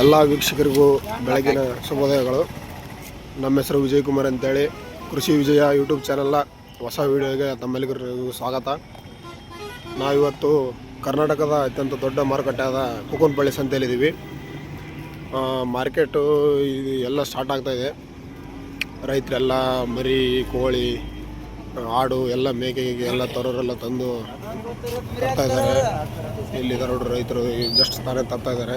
ಎಲ್ಲ ವೀಕ್ಷಕರಿಗೂ ಬೆಳಗಿನ ಶುಭೋದಯಗಳು. ನಮ್ಮ ಹೆಸರು ವಿಜಯ್ ಕುಮಾರ್ ಅಂತೇಳಿ. ಕೃಷಿ ವಿಜಯ ಯೂಟ್ಯೂಬ್ ಚಾನಲ್ನ ಹೊಸ ವಿಡಿಯೋಗೆ ತಮ್ಮೆಲ್ಲರಿಗೂ ಸ್ವಾಗತ. ನಾವಿವತ್ತು ಕರ್ನಾಟಕದ ಅತ್ಯಂತ ದೊಡ್ಡ ಮಾರುಕಟ್ಟೆಯಾದ ಕುಕುನ್ಪಳ್ಳಿ ಸಂತೆಯಲ್ಲಿದ್ದೀವಿ. ಮಾರ್ಕೆಟು ಇದು ಎಲ್ಲ ಸ್ಟಾರ್ಟ್ ಆಗ್ತಾಯಿದೆ ರೈತರೆಲ್ಲ ಮರಿ, ಕೋಳಿ, ಆಡು ಎಲ್ಲ ಮೇಕೆಗೆ ಎಲ್ಲ ತರೋರೆಲ್ಲ ತಂದು ತರ್ತಾ ಇದ್ದಾರೆ. ಇಲ್ಲಿ ನೋಡ್ರಿ ರೈತರು ಜಸ್ಟ್ ತಾನೇ ತರ್ತಾ ಇದ್ದಾರೆ.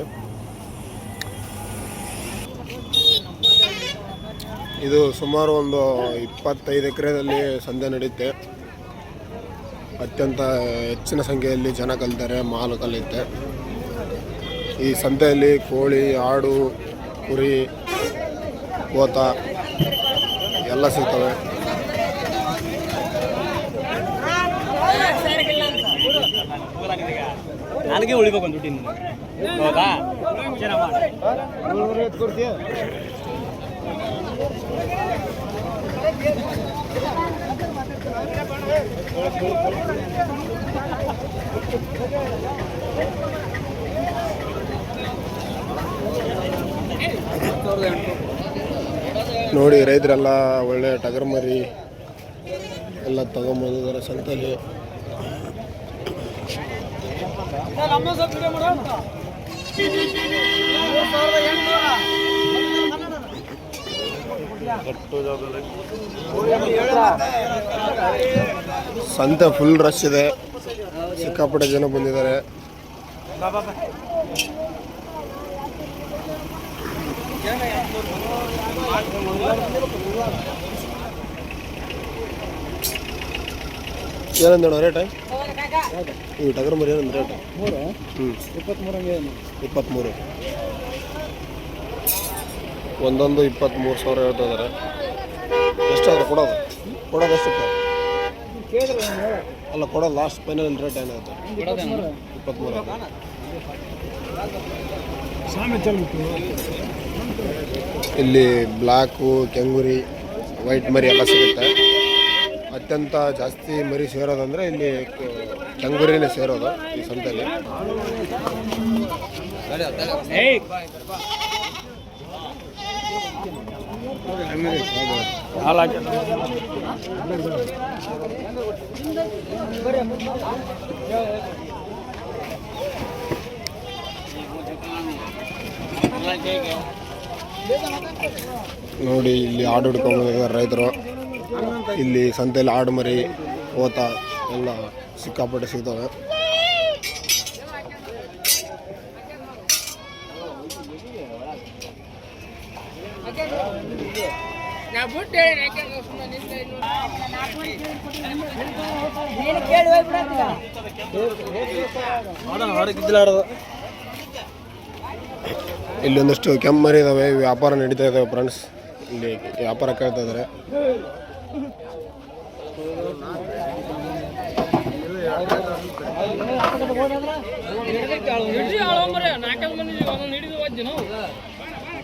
ಇದು ಸುಮಾರು ಒಂದು ಇಪ್ಪತ್ತೈದು ಎಕರೆದಲ್ಲಿ ಸಂತೆ ನಡೆಯುತ್ತೆ ಅತ್ಯಂತ ಹೆಚ್ಚಿನ ಸಂಖ್ಯೆಯಲ್ಲಿ ಜನ ಕಲಿತಾರೆ ಮಾಲು ಕಲಿಯುತ್ತೆ ಈ ಸಂತೆಯಲ್ಲಿ ಕೋಳಿ ಆಡು ಕುರಿ ಕೋತ ಎಲ್ಲ ಸಿಗ್ತವೆ. ನನಗೆ ಉಳಿಬೇಕು ನೋಡಿ ರೈತರೆಲ್ಲ ಒಳ್ಳೆ ಟಗರ್ ಮರಿ ಎಲ್ಲ ತಗೊಂಬಂದಿದ್ದಾರೆ ಸಂತೆಯಲ್ಲಿ ಸಂತೆ ಫುಲ್ ರಶ್ ಇದೆ. ಸಿಕ್ಕಾಪಟ್ಟೆ ಜನ ಬಂದಿದ್ದಾರೆ. ಏನಂದಣ್ಣ ರೇಟ್ ಈ ಟಗರ್ ಮರಿ ಏನಂದ ರೇಟ್ ಹ್ಞೂ ಇಪ್ಪತ್ತ್ಮೂರು ಇಪ್ಪತ್ತ್ಮೂರು ಒಂದೊಂದು ಇಪ್ಪತ್ತ್ಮೂರು ಸಾವಿರ ಹೇಳ್ತಾ ಇದ್ದಾರೆ. ಎಷ್ಟಾದ್ರೆ ಕೊಡೋದು? ಕೊಡೋದು ಕೇಳಿದ್ರೆ ಅಲ್ಲ ಕೊಡೋದು ಲಾಸ್ಟ್ ಫೈನಲ್ ರೇಟ್ ಏನಾಗುತ್ತೆ ಇಪ್ಪತ್ತ್ಮೂರು ಇಲ್ಲಿ ಬ್ಲ್ಯಾಕು ಕೆಂಗುರಿ, ವೈಟ್ ಮರಿ ಎಲ್ಲ ಸಿಗುತ್ತೆ. ಅತ್ಯಂತ ಜಾಸ್ತಿ ಮರಿ ಸೇರೋದಂದರೆ ಇಲ್ಲಿ ಕೆಂಗುರಿನೇ ಸೇರೋದು ಈ ಸಂತೆಯಲ್ಲಿ ನೋಡಿ ಇಲ್ಲಿ ಆಡು ಹಿಡ್ಕೊಂಡಿದ್ದಾರೆ ರೈತರು. ಇಲ್ಲಿ ಸಂತೆಯಲ್ಲಿ ಆಡು ಮರಿ ಓತ ಎಲ್ಲ ಸಿಕ್ಕಾಪಟ್ಟೆ ಸಿಗ್ತವೆ. ಇಲ್ಲಿ ಒಂದಷ್ಟು ಕೆಮ್ಮರಿ ಮರಿ ಇದಾವೆ ವ್ಯಾಪಾರ ನಡೀತಾ ಇದಾವೆ ಫ್ರೆಂಡ್ಸ್ ಇಲ್ಲಿ ವ್ಯಾಪಾರ ಕೇಳ್ತಾ ಇದ್ದಾರೆ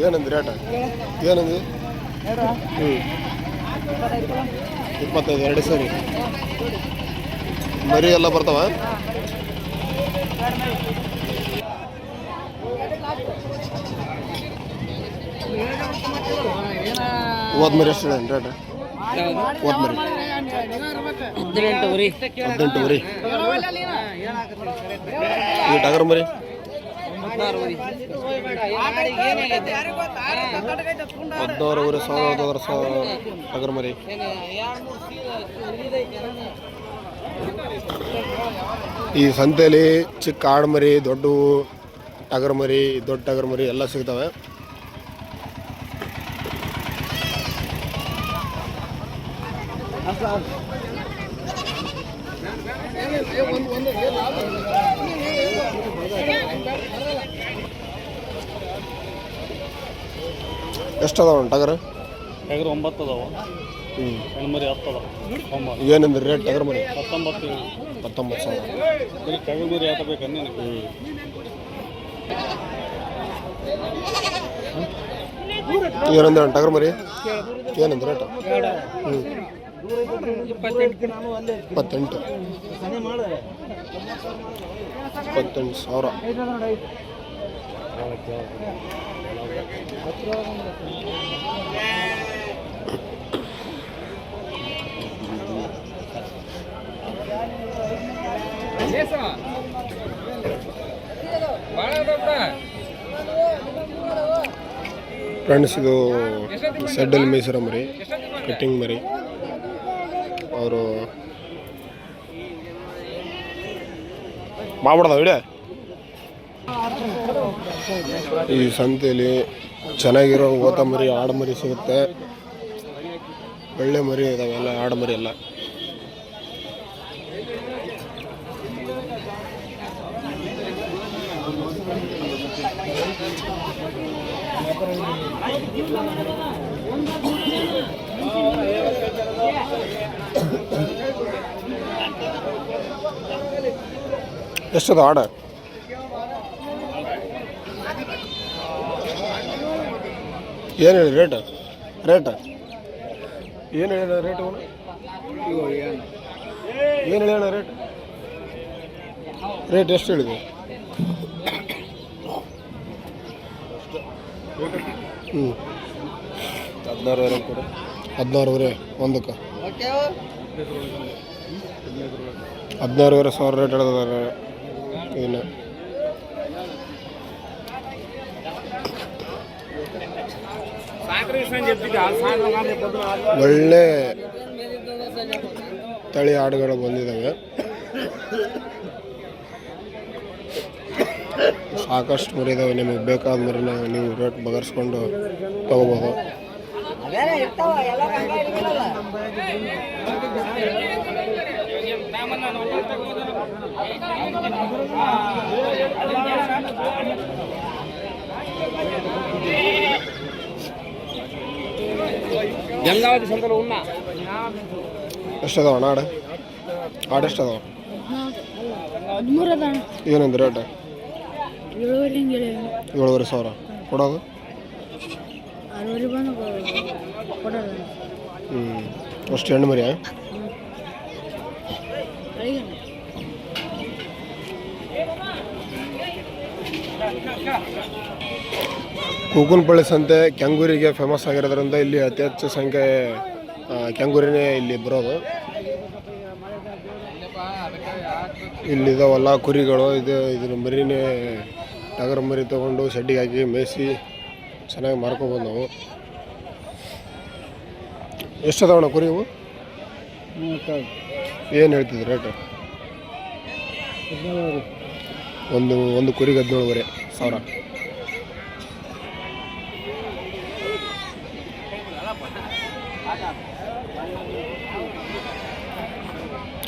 ಏನಂದ್ರಿ ರೇಟ ಏನಂದ್ರಿ? ಹ್ಞೂ ಇಪ್ಪತ್ತೈದು ಎರಡು ಸರಿ. ಮರಿ ಎಲ್ಲ ಬರ್ತಾವ? ಹೋದ್ಮರಿ ಎಷ್ಟು ಹೇಳಿ ರೇಟ್ ಹೋದ್ಮರಿ. ಹದಿನೆಂಟು ಹದಿನೆಂಟುವರೆ ಹದಿನೆಂಟು ಈ ಟಗರ್ ಮರಿ? ಟಗರ್ ಮರಿ ಈ ಸಂತೆಯಲ್ಲಿ ಚಿಕ್ಕ ಆಡ್ಮರಿ ದೊಡ್ಡ ದೊಡ್ಡವು ಟಗರ್ ಮರಿ ದೊಡ್ಡ ಟಗರ್ಮರಿ ಎಲ್ಲ ಸಿಗ್ತವೆ. ಎಷ್ಟು ಅದಾವ ಟಗರ್? ಟಗರು ಒಂಬತ್ತು ಅದಾವ. ಹ್ಞೂ ಹೆಣ್ಮರಿ ಹತ್ತು ಅದಾವ. ಒಂಬತ್ತು. ಏನಂದ್ರೆ ರೇಟ್ ಟಗರ್ ಮರಿ? ಹತ್ತೊಂಬತ್ತು ಹತ್ತೊಂಬತ್ತು ಸಾವಿರ. ಬರೀ ಟಗರು ಮರಿ ಆತ ಬೇಕು ಹ್ಞೂ ಏನಂದ್ರೆ ಟಗರ್ ಮರಿ? ಏನಂದ್ರೆ ರೇಟ್ ಹ್ಞೂ ಇಪ್ಪತ್ತೆಂಟು. ಇಪ್ಪತ್ತೆಂಟು ಸಾವಿರ. ಫ್ರೆಂಡ್ಸ್ ಇದು ಸೆಡ್ಡಲ್ ಮೈಸೂರ ಮರಿ ಕಟ್ಟಿಂಗ್ ಮರಿ. ಅವರು ಮಾಡ್ಬಿಡ್ದ ವಿಡಿಯೋ? ಈ ಸಂತೆಯಲ್ಲಿ ಚೆನ್ನಾಗಿರೋ ಓತ ಮರಿ, ಆಡು ಮರಿ ಸಿಗುತ್ತೆ. ಒಳ್ಳೆ ಮರಿ ಇದಾವೆಲ್ಲ ಆಡು ಮರಿ ಎಲ್ಲ. ಎಷ್ಟದ ಆಡ ಏನು ಹೇಳಿ ರೇಟ್ ರೇಟ್ ಏನು ಹೇಳಿ ರೇಟ್ ಏನು ಹೇಳೋಣ ರೇಟ್ ರೇಟ್ ಎಷ್ಟು ಹೇಳಿದೆ? ಹ್ಞೂ ಹದಿನಾರುವರೆ ಕೊಡು. ಹದಿನಾರುವರೆ ಒಂದಕ್ಕೆ. ಹದಿನಾರುವರೆ ಸಾವಿರ ರೇಟ್ ಹೇಳಿದಾರೆ. ಇದನ್ನು ಒಳ್ಳೆ ತಳಿ ಆಡುಗಳು ಬಂದಿದ್ದಾವೆ ಸಾಕಷ್ಟು ಮರಿದಾವೆ ನಿಮಗೆ ಬೇಕಾದ ಮರಿನ ನೀವು ರೇಟ್ ಬಗರ್ಸ್ಕೊಂಡು ತಗೋಬೋದು గంగావతి సంతలో ఉన్నా ಎಷ್ಟದಾವ ಅಣ್ಣ ಆಡ ಆಡ ಎಷ್ಟದಾವ ಹದಿಮೂರು ಅದ ಏನಂದ್ರೆ ರೇಟ್ ಇಳುವರಿ ಹಿಂಗೆ ಏಳುವರೆ ಸಾವಿರ ಕೊಡೋದು ಆರೂವರೆ ಬಂದು ಕೊಡೋದು ಹ್ಞೂ ಅಷ್ಟು ಹೆಣ್ಣು ಮರಿಯಾ ಬೆಳಿಗ್ಗೆ ಕೂಕುನಪಳ್ಳಿ ಸಂತೆ ಕೆಂಗೂರಿಗೆ ಫೇಮಸ್ ಆಗಿರೋದ್ರಿಂದ ಇಲ್ಲಿ ಅತಿ ಹೆಚ್ಚು ಸಂಖ್ಯೆ ಕೆಂಗೂರಿನೇ ಇಲ್ಲಿ ಬರೋದು. ಇಲ್ಲಿದ್ದಾವಲ್ಲ ಕುರಿಗಳು ಇದು ಇದ್ರ ಮರಿನೇ ಟಗರ ಮರಿ ತೊಗೊಂಡು ಶೆಡ್ಡಿಗೆ ಹಾಕಿ ಮೇಯಿಸಿ ಚೆನ್ನಾಗಿ ಮಾರ್ಕೊಬೋದು ನಾವು. ಎಷ್ಟದಾವಣ್ಣ ಕುರಿ ಇವು? ಏನು ಹೇಳ್ತಿದ್ರು ರೇಟ್ ಒಂದು ಒಂದು ಕುರಿಗೆ ಹದಿನೇಳುವರೆ ಸಾವಿರ.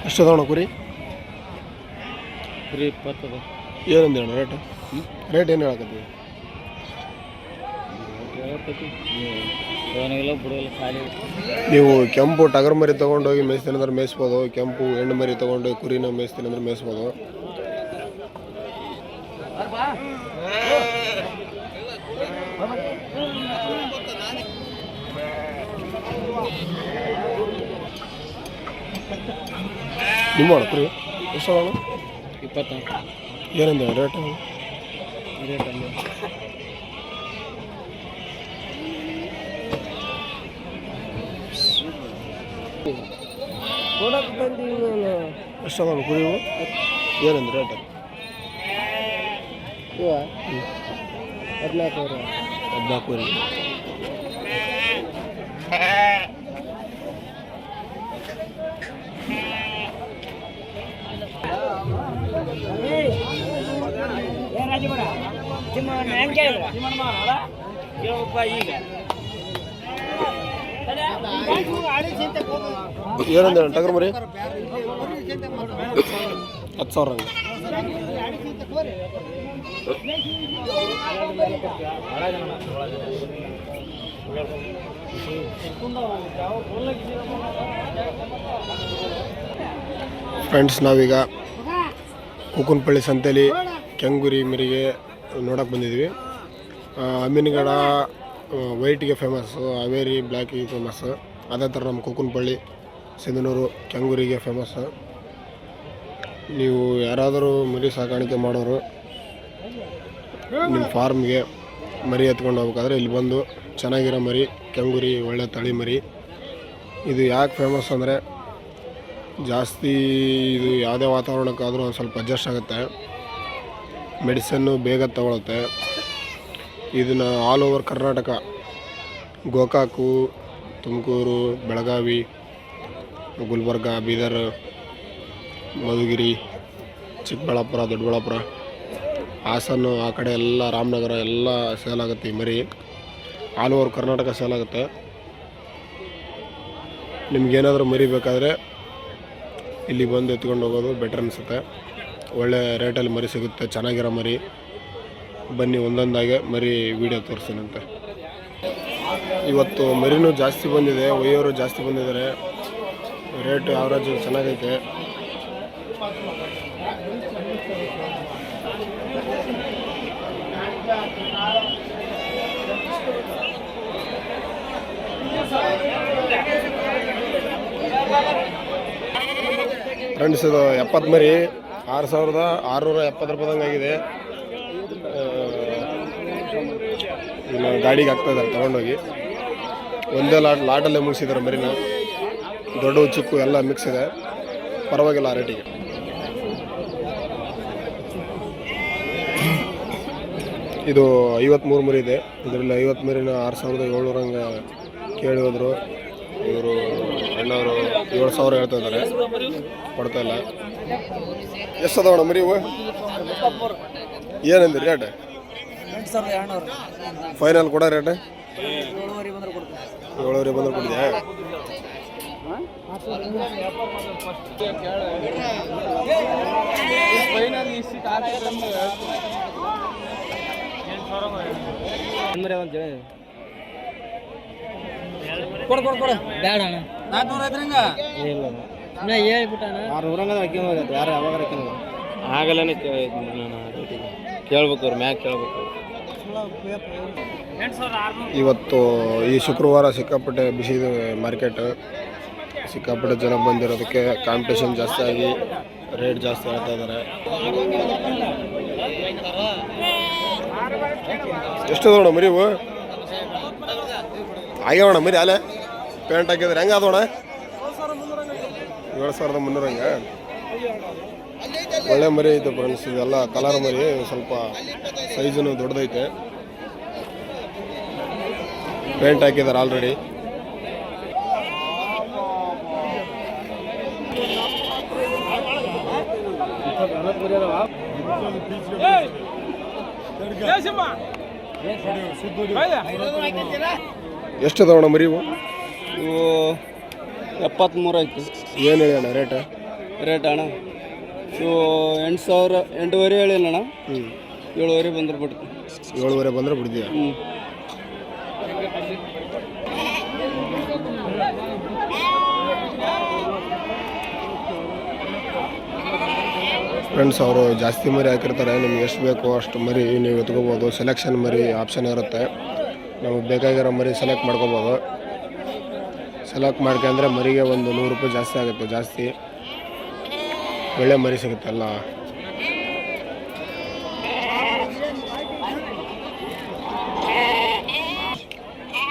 ಎಷ್ಟದವಣ ಕುರಿ ಕುರಿ ಇಪ್ಪತ್ತದ. ಏನಂದ ಅಣ್ಣ ರೇಟ್ ರೇಟ್ ಏನು ಹೇಳಕತ್ತೀವಿ ನೀವು ಕೆಂಪು ಟಗರ್ ಮರಿ ತೊಗೊಂಡೋಗಿ ಮೇಯಿಸ್ತೀನಿ ಅಂದ್ರೆ ಮೇಯಿಸ್ಬೋದು ಕೆಂಪು ಹೆಣ್ಣು ಮರಿ ತೊಗೊಂಡೋಗಿ ಕುರಿನ ಮೇಯಿಸ್ತೀನಿ ಅಂದ್ರೆ ಮೇಯಿಸ್ಬೋದು. ನಿಮ್ಮ ಅಣ್ಣ ಕುರಿ ಎಷ್ಟು ಅಣ್ಣ ಇಪ್ಪತ್ತ ಏನಂದ ರೇಟ್ ರೇಟ್ ಅಲ್ಲಿ ಎಷ್ಟು ಅಣ್ಣ ಕುರಿ ಇವು ಏನಂದ ರೇಟ್ ಹದಿನಾಲ್ಕು ಹದಿನಾಲ್ಕು ಕುರಿ ಏನಂದ ಅಣ್ಣ ಟಗರ್ ಮರಿ ಹತ್ತು ಸಾವಿರ ಫ್ರೆಂಡ್ಸ್ ನಾವೀಗ ಕುಕುನ್ಪಳ್ಳಿ ಸಂತೆಲಿ ಕೆಂಗುರಿ ಮರಿಗೆ ನೋಡೋಕೆ ಬಂದಿದ್ವಿ. ಅಮ್ಮಿನಗಡ ವೈಟ್ಗೆ ಫೇಮಸ್ಸು ಹಾವೇರಿ ಬ್ಲ್ಯಾಕಿಗೆ ಫೇಮಸ್ಸು ಅದೇ ಥರ ನಮ್ಮ ಕುಕ್ಕನಪಳ್ಳಿ, ಸಿಂಧನೂರು ಕೆಂಗುರಿಗೆ ಫೇಮಸ್ಸು ನೀವು ಯಾರಾದರೂ ಮರಿ ಸಾಕಾಣಿಕೆ ಮಾಡೋರು, ನಿಮ್ಮ ಫಾರ್ಮ್ಗೆ ಮರಿ ಎತ್ಕೊಂಡು ಹೋಗ್ಬೇಕಾದ್ರೆ ಇಲ್ಲಿ ಬಂದು ಚೆನ್ನಾಗಿರೋ ಮರಿ, ಕೆಂಗುರಿ, ಒಳ್ಳೆ ತಳಿ ಮರಿ. ಇದು ಯಾಕೆ ಫೇಮಸ್ ಅಂದರೆ, ಜಾಸ್ತಿ ಇದು ಯಾವುದೇ ವಾತಾವರಣಕ್ಕಾದರೂ ಒಂದು ಸ್ವಲ್ಪ ಅಡ್ಜಸ್ಟ್ ಆಗುತ್ತೆ. ಮೆಡಿಸನ್ನು ಬೇಗ ತಗೊಳುತ್ತೆ. ಇದನ್ನು ಆಲ್ ಓವರ್ ಕರ್ನಾಟಕ, ಗೋಕಾಕು, ತುಮಕೂರು, ಬೆಳಗಾವಿ, ಗುಲ್ಬರ್ಗ, ಬೀದರ್, ಮಧುಗಿರಿ, ಚಿಕ್ಕಬಳ್ಳಾಪುರ, ದೊಡ್ಡಬಳ್ಳಾಪುರ, ಹಾಸನ, ಆ ಕಡೆ ಎಲ್ಲ ರಾಮನಗರ, ಎಲ್ಲ ಸೇಲ್ ಆಗುತ್ತೆ ಈ ಮರಿ. ಆಲ್ ಓವರ್ ಕರ್ನಾಟಕ ಸೇಲ್ ಆಗುತ್ತೆ ನಿಮ್ಗೇನಾದರೂ ಮರಿ ಬೇಕಾದರೆ ಇಲ್ಲಿ ಬಂದು ಎತ್ಕೊಂಡು ಹೋಗೋದು ಬೆಟ್ರ್ ಅನಿಸುತ್ತೆ. ಒಳ್ಳೆ ರೇಟಲ್ಲಿ ಮರಿ ಸಿಗುತ್ತೆ, ಚೆನ್ನಾಗಿರೋ ಮರಿ. ಬನ್ನಿ ಒಂದೊಂದಾಗೆ ಮರಿ ವಿಡಿಯೋ ತೋರಿಸ್ತೀನಂತೆ. ಇವತ್ತು ಮರಿನೂ ಜಾಸ್ತಿ ಬಂದಿದೆ, ಒಯ್ಯೋರು ಜಾಸ್ತಿ ಬಂದಿದ್ದಾರೆ. ರೇಟ್ ಆವ್ರೇಜ್ ಚೆನ್ನಾಗೈತೆ. ಫ್ರೆಂಡ್ಸ್ ಇದು ಎಪ್ಪತ್ತು ಮರಿ. ಆರು ಸಾವಿರದ ಆರುನೂರ ಎಪ್ಪತ್ತು ರೂಪಾಯ್ದಂಗೆ ಆಗಿದೆ. ಗಾಡಿಗೆ ಹಾಕ್ತಾ ಇದ್ದಾರೆ, ತೊಗೊಂಡೋಗಿ. ಒಂದೇ ಲಾಟ್, ಲಾಟಲ್ಲೇ ಮುಗಿಸಿದ್ದಾರೆ ಮರಿನ. ದೊಡ್ಡ ಚಿಕ್ಕು ಎಲ್ಲ ಮಿಕ್ಸ್ ಇದೆ. ಪರವಾಗಿಲ್ಲ ಆ ರೇಟಿಗೆ ಇದು ಐವತ್ತ್ಮೂರು ಮರಿ ಇದೆ. ಇದರಲ್ಲಿ ಐವತ್ತು ಮರಿನ ಆರು ಸಾವಿರದ ಏಳ್ನೂರ ಹಂಗೆ ಕೇಳಿ ಹೋದರು. ಇವರು ಅಣ್ಣವರು ಏಳು ಸಾವಿರ ಹೇಳ್ತಾ ಇದ್ದಾರೆ. ಕೊಡ್ತಾ ಇಲ್ಲ. ಎಷ್ಟು ಮೇಡಮ್ ಮರಿ ಇವು? ರೇಟ್ ಫೈನಲ್ ಕೊಡ ರೇಟ್ ಏಳುವರೆ ಬಂದ್ರೆ ಕೊಡಿದ್ಯಾ ಒಂದು ಕೊಡು ಕೊಡು ಕೊಡು. ಬೇಡ ಅಣ್ಣ. ನಾಲ್ಕುನೂರ ಐತ್ರಿಂಗ ಇಲ್ಲ ನಾ ಹೇಳ್ಬಿಟ್ಟಣ ಯಾರು ಯಾವಾಗ ಕೇಳ್ಬೇಕು ಅವ್ರು ಮ್ಯಾಗ ಕೇಳ್ಬೇಕು. ಇವತ್ತು ಈ ಶುಕ್ರವಾರ ಸಿಕ್ಕಾಪಟ್ಟೆ ಬಿಸಿ ಮಾರ್ಕೆಟ್ ಸಿಕ್ಕಾಪಟ್ಟೆ ಜನ ಬಂದಿರೋದಕ್ಕೆ ಕಾಂಪಿಟೇಷನ್ ಜಾಸ್ತಿ ಆಗಿ ರೇಟ್ ಜಾಸ್ತಿ ಹೇಳ್ತಾ ಇದ್ದಾರೆ ಎಷ್ಟು ಅದಾವಣ ಮರಿ ಆಗ್ಯಾವಣ ಮರಿ ಅಲ್ಲೇ? ಪೇಂಟ್ ಹಾಕಿದ್ರೆ ಹೆಂಗೆ ಅದೋಣ ಏಳು ಸಾವಿರದ ಮುನ್ನೂರ ಹಂಗೆ ಒಳ್ಳೆ ಮರಿ ಐತೆ ಫ್ರೆಂಡ್ಸ್ ಇದೆಲ್ಲ ಕಲರ್ ಮರಿ ಸ್ವಲ್ಪ ಸೈಜನು ದೊಡ್ಡದೈತೆ. ಪೇಂಟ್ ಹಾಕಿದ್ದಾರೆ ಆಲ್ರೆಡಿ ಎಷ್ಟು ತಗೋಣ ಮರಿ ಇವು ಎಪ್ಪತ್ತ್ಮೂರು ಐತಿ. ಏನು ಹೇಳಿ ಅಣ್ಣ ರೇಟ್? ರೇಟ್ ಅಣ್ಣ ಇವು ಎಂಟು ಸಾವಿರ ಎಂಟೂವರೆ ಹೇಳಿಲ್ಲ ಅಣ್ಣ ಹ್ಞೂ ಏಳುವರೆ ಬಂದ್ರೆ ಬಿಡ್ತು ಏಳುವರೆ ಬಂದರೆ ಬಿಡ್ತೀಯ? ಹ್ಞೂ ಫ್ರೆಂಡ್ಸ್ ಅವರು ಜಾಸ್ತಿ ಮರಿ ಹಾಕಿರ್ತಾರೆ. ನಿಮ್ಗೆ ಎಷ್ಟು ಬೇಕೋ ಅಷ್ಟು ಮರಿ ನೀವು ಎತ್ಕೋಬೋದು. ಸೆಲೆಕ್ಷನ್ ಮರಿ ಆಪ್ಷನ್ ಇರುತ್ತೆ. ನಮಗೆ ಬೇಕಾಗಿರೋ ಮರಿ ಸೆಲೆಕ್ಟ್ ಮಾಡ್ಕೋಬೋದು. ಸೆಲೆಕ್ಟ್ ಮಾಡ್ಕೊಂಡ್ರೆ ಮರಿಗೆ ಒಂದು ನೂರು ರೂಪಾಯಿ ಜಾಸ್ತಿ ಆಗುತ್ತೆ, ಜಾಸ್ತಿ. ಒಳ್ಳೆ ಮರಿ ಸಿಗುತ್ತಲ್ಲ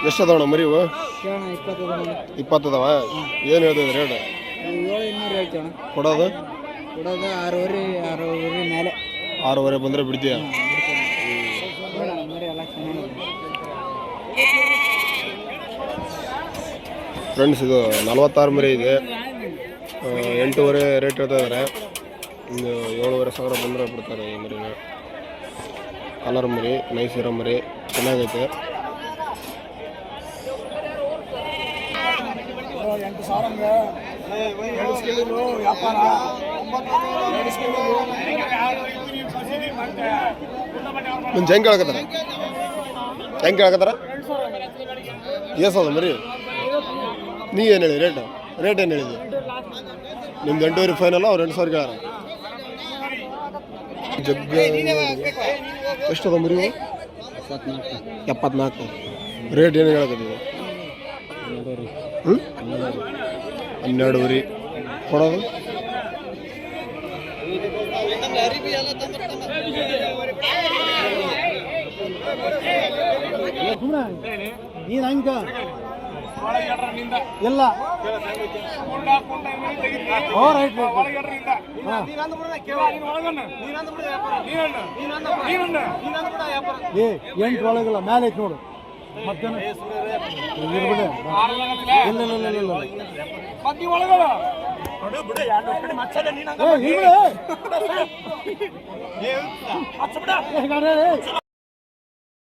ಎಷ್ಟು ಅದಾವಣ ಮರಿವು ಇಪ್ಪತ್ತದವ? ಏನು ಹೇಳ್ತಿದ್ರು ರೇಟ್? ಕೊಡೋದು? ಕೊಡೋದು ಆರೂವರೆ ಆರೂವರೆ ಮೇಲೆ ಆರೂವರೆ ಬಂದರೆ ಬಿಡ್ತೀಯ? ಫ್ರೆಂಡ್ಸ್ ಇದು ನಲವತ್ತಾರು ಮರಿ ಇದೆ. ಎಂಟೂವರೆ ರೇಟ್ ಹೇಳ್ತಾ ಇದ್ದಾರೆ ಒಂದು ಏಳುವರೆ ಸಾವಿರ ಬಂದರೆ ಬಿಡ್ತಾರೆ ಈ ಮರಿನ. ಕಲರ್ ಮರಿ ನೈಸ್ ಇರೋ ಮರಿ, ಚೆನ್ನಾಗೈತೆ. ಹೆಂಗೆ ಕೇಳಕತ್ತಾರ? ಹೆಂಗೆ ಕೇಳಕತ್ತಾರ? ಎಸದ ಮರಿ. ನೀ ಏನು ಹೇಳಿ ರೇಟ್ ರೇಟ್ ಏನು ಹೇಳಿದ್ವಿ ನಿಮ್ದು ಎಂಟೂವರೆ ಫೈನಲ್ಲ ಅವ್ರು ಎಂಟು ಸಾವಿರ ಕೇಳಾರ ಜಗ್ಗ ಎಷ್ಟು ಇವು? ಎಪ್ಪತ್ನಾಲ್ಕು ರೇಟ್ ಏನು ಹೇಳಕತ್ತೀವಿ ಹ್ಞೂ ಹನ್ನೆರಡುವರೆ ಕೊಡೋದು ನೀನು ಹಂಗ ಇಲ್ಲ. ಓ ರೈಟ್ ಏ ಎಂಟು ಒಳಗಿಲ್ಲ ಮೇಲೆ ಐತಿ ನೋಡು. ಮತ್ತೇನು. ಇಲ್ಲ ಇಲ್ಲ ಇಲ್ಲ ಇಲ್ಲ.